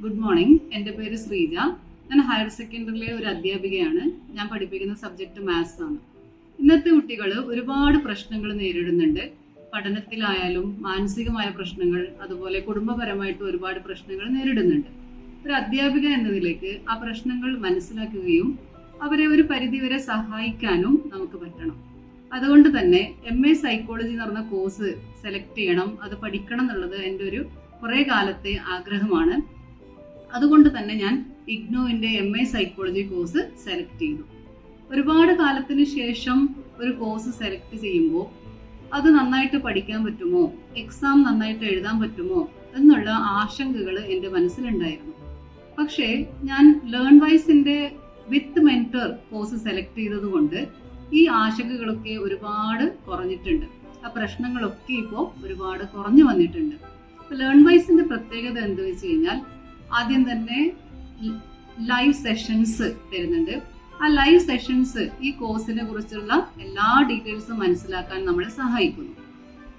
Good morning എന്റെ പേര് ശ്രീജ. ഞാൻ ഹയർ സെക്കൻഡറിയിലെ ഒരു അധ്യാപികയാണ്. ഞാൻ പഠിപ്പിക്കുന്ന സബ്ജക്റ്റ് മാത്സ് ആണ്. ഇന്നത്തെ കുട്ടികൾ ഒരുപാട് പ്രശ്നങ്ങൾ നേരിടുന്നുണ്ട്. പഠനത്തിലായാലും മാനസികമായ പ്രശ്നങ്ങൾ അതുപോലെ കുടുംബപരമായിട്ട് ഒരുപാട് പ്രശ്നങ്ങൾ നേരിടുന്നുണ്ട്. ഒരു അധ്യാപിക എന്ന നിലയ്ക്ക് ആ പ്രശ്നങ്ങൾ മനസ്സിലാക്കുകയും അവരെ ഒരു പരിധിവരെ സഹായിക്കാനും നമുക്ക് പറ്റണം. അതുകൊണ്ട് തന്നെ എം എ സൈക്കോളജി എന്ന് പറഞ്ഞ കോഴ്സ് സെലക്ട് ചെയ്യണം. അത് പഠിക്കണം എന്നുള്ളത് എന്റെ ഒരു കുറേ കാലത്തെ ആഗ്രഹമാണ്. അതുകൊണ്ട് തന്നെ ഞാൻ ഇഗ്നോവിന്റെ M A psychology course select ചെയ്തു. ഒരുപാട് കാലത്തിന് ശേഷം ഒരു കോഴ്സ് സെലക്ട് ചെയ്യുമ്പോൾ അത് നന്നായിട്ട് പഠിക്കാൻ പറ്റുമോ? എക്സാം നന്നായിട്ട് എഴുതാൻ പറ്റുമോ? എന്നുള്ള ആശങ്കകൾ എന്റെ മനസ്സിലുണ്ടായിരുന്നു. പക്ഷേ ഞാൻ ലേൺ വൈസിന്റെ വിത്ത് മെന്റർ കോഴ്സ് സെലക്ട് ചെയ്തതുകൊണ്ട് ഈ ആശങ്കകളൊക്കെ ഒരുപാട് കുറഞ്ഞിട്ടുണ്ട്. ആ പ്രശ്നങ്ങളൊക്കെ ഇപ്പോൾ ഒരുപാട് കുറഞ്ഞു വന്നിട്ടുണ്ട്. ലേൺ വൈസിന്റെ പ്രത്യേകത എന്ത് വെച്ച് കഴിഞ്ഞാൽ ആദ്യം തന്നെ ലൈവ് സെഷൻസ് തരുന്നുണ്ട് ആ ലൈവ് സെഷൻസ് ഈ കോഴ്സിനെ കുറിച്ചുള്ള എല്ലാ ഡീറ്റെയിൽസും മനസ്സിലാക്കാൻ നമ്മളെ സഹായിക്കുന്നു.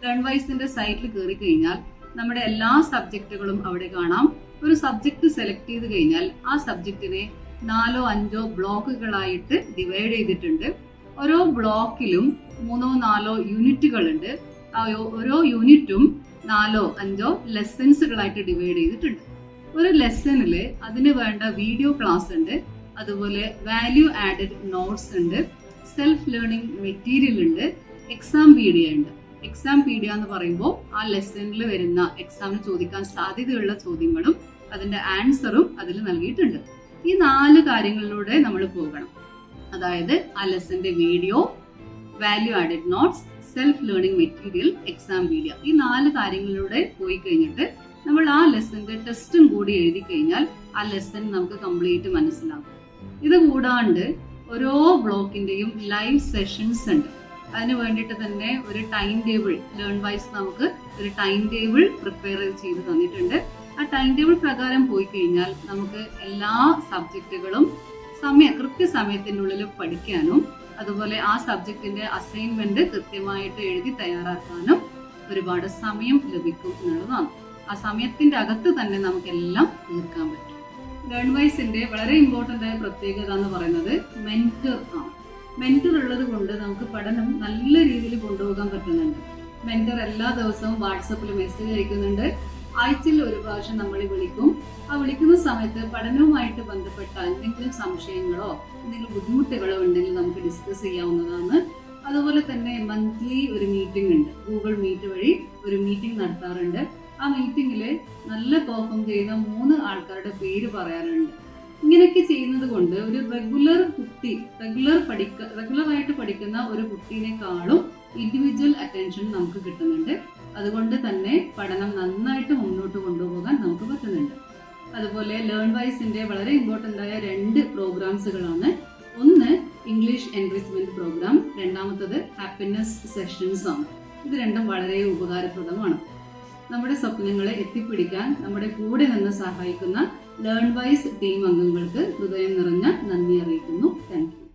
ലേൺ വൈസിന്റെ സൈറ്റിൽ കയറി കഴിഞ്ഞാൽ നമ്മുടെ എല്ലാ സബ്ജക്റ്റുകളും അവിടെ കാണാം. ഒരു സബ്ജക്ട് സെലക്ട് ചെയ്ത് കഴിഞ്ഞാൽ ആ സബ്ജക്റ്റിനെ നാലോ അഞ്ചോ ബ്ലോക്കുകളായിട്ട് ഡിവൈഡ് ചെയ്തിട്ടുണ്ട്. ഓരോ ബ്ലോക്കിലും മൂന്നോ നാലോ യൂണിറ്റുകളുണ്ട് ഓരോ യൂണിറ്റും നാലോ അഞ്ചോ ലെസൻസുകളായിട്ട് ഡിവൈഡ് ചെയ്തിട്ടുണ്ട്. ഒരു ലെസണിൽ അതിന് വേണ്ട വീഡിയോ ക്ലാസ് ഉണ്ട്. അതുപോലെ വാല്യൂ ആഡഡ് നോട്ട്സ് ഉണ്ട്. സെൽഫ് ലേണിംഗ് മെറ്റീരിയൽ ഉണ്ട്. എക്സാം പീഡിയ ഉണ്ട്. എക്സാം പീഡിയ എന്ന് പറയുമ്പോൾ ആ ലെസണിൽ വരുന്ന എക്സാമിന് ചോദിക്കാൻ സാധ്യതയുള്ള ചോദ്യങ്ങളും അതിന്റെ ആൻസറും അതിൽ നൽകിയിട്ടുണ്ട്. ഈ നാല് കാര്യങ്ങളിലൂടെ നമ്മൾ പോകണം. അതായത് ആ ലെസന്റെ video value added notes self learning material exam video ഈ നാല് കാര്യങ്ങളിലൂടെ പോയി കഴിഞ്ഞിട്ട് നമ്മൾ ആ ലെസന്റെ ടെസ്റ്റും കൂടി എഴുതി കഴിഞ്ഞാൽ ആ ലെസൺ നമുക്ക് കംപ്ലീറ്റ് മനസ്സിലാകും. ഇത് കൂടാണ്ട് ഓരോ ബ്ലോക്കിന്റെയും ലൈവ് സെഷൻസ് ഉണ്ട്. അതിന് വേണ്ടിയിട്ട് തന്നെ ഒരു ടൈം ടേബിൾ ലേൺ വൈസ് നമുക്ക് ഒരു ടൈം ടേബിൾ പ്രിപ്പയർ ചെയ്ത് തന്നിട്ടുണ്ട്. ആ ടൈം ടേബിൾ പ്രകാരം പോയി കഴിഞ്ഞാൽ നമുക്ക് എല്ലാ സബ്ജക്റ്റുകളും സമയ കൃത്യസമയത്തിനുള്ളിൽ പഠിക്കാനും അതുപോലെ ആ സബ്ജക്റ്റിന്റെ അസൈൻമെന്റ് കൃത്യമായിട്ട് എഴുതി തയ്യാറാക്കാനും ഒരുപാട് സമയം ലഭിക്കും എന്നുള്ളതാണ്. ആ സമയത്തിന്റെ അകത്ത് തന്നെ നമുക്കെല്ലാം തീർക്കാൻ പറ്റും. ലേൺ വൈസിന്റെ വളരെ ഇമ്പോർട്ടന്റ് ആയ പ്രത്യേകത എന്ന് പറയുന്നത് മെന്റർ ആണ്. മെന്റർ ഉള്ളത് കൊണ്ട് നമുക്ക് പഠനം നല്ല രീതിയിൽ കൊണ്ടുപോകാൻ പറ്റുന്നുണ്ട്. മെന്റർ എല്ലാ ദിവസവും വാട്സപ്പിൽ മെസ്സേജ് അയക്കുന്നുണ്ട്. ആഴ്ചയിൽ ഒരു പ്രാവശ്യം നമ്മൾ വിളിക്കും. ആ വിളിക്കുന്ന സമയത്ത് പഠനവുമായിട്ട് ബന്ധപ്പെട്ട എന്തെങ്കിലും സംശയങ്ങളോ എന്തെങ്കിലും ബുദ്ധിമുട്ടുകളോ ഉണ്ടെങ്കിൽ നമുക്ക് ഡിസ്കസ് ചെയ്യാവുന്നതാണ്. അതുപോലെ തന്നെ മന്ത്ലി ഒരു മീറ്റിംഗ് ഉണ്ട്. ഗൂഗിൾ മീറ്റ് വഴി ഒരു മീറ്റിംഗ് നടത്താറുണ്ട്. ആ മീറ്റിംഗിൽ നല്ല പെർഫോം ചെയ്യുന്ന മൂന്ന് ആൾക്കാരുടെ പേര് പറയാറുണ്ട്. ഇങ്ങനെയൊക്കെ ചെയ്യുന്നത് കൊണ്ട് ഒരു റെഗുലർ കുട്ടി റെഗുലർ പഠിക്ക റെഗുലറായിട്ട് പഠിക്കുന്ന ഒരു കുട്ടീനെക്കാളും ഇൻഡിവിജ്വൽ അറ്റൻഷൻ നമുക്ക് കിട്ടുന്നുണ്ട്. അതുകൊണ്ട് തന്നെ പഠനം നന്നായിട്ട് മുന്നോട്ട് കൊണ്ടുപോകാൻ നമുക്ക് പറ്റുന്നുണ്ട്. അതുപോലെ ലേൺ വൈസിന്റെ വളരെ ഇമ്പോർട്ടന്റ് ആയ രണ്ട് പ്രോഗ്രാംസുകളാണ്. ഒന്ന് ഇംഗ്ലീഷ് എൻറിച്ച്മെന്റ് പ്രോഗ്രാം രണ്ടാമത്തത് ഹാപ്പിനെസ് സെഷൻസ് ആണ്. ഇത് രണ്ടും വളരെ ഉപകാരപ്രദമാണ്. നമ്മുടെ സ്വപ്നങ്ങളെ എത്തിപ്പിടിക്കാൻ നമ്മുടെ കൂടെ നിന്ന് സഹായിക്കുന്ന ലേൺ വൈസ് ടീം അംഗങ്ങൾക്ക് ഹൃദയം നിറഞ്ഞ നന്ദി അറിയിക്കുന്നു. താങ്ക്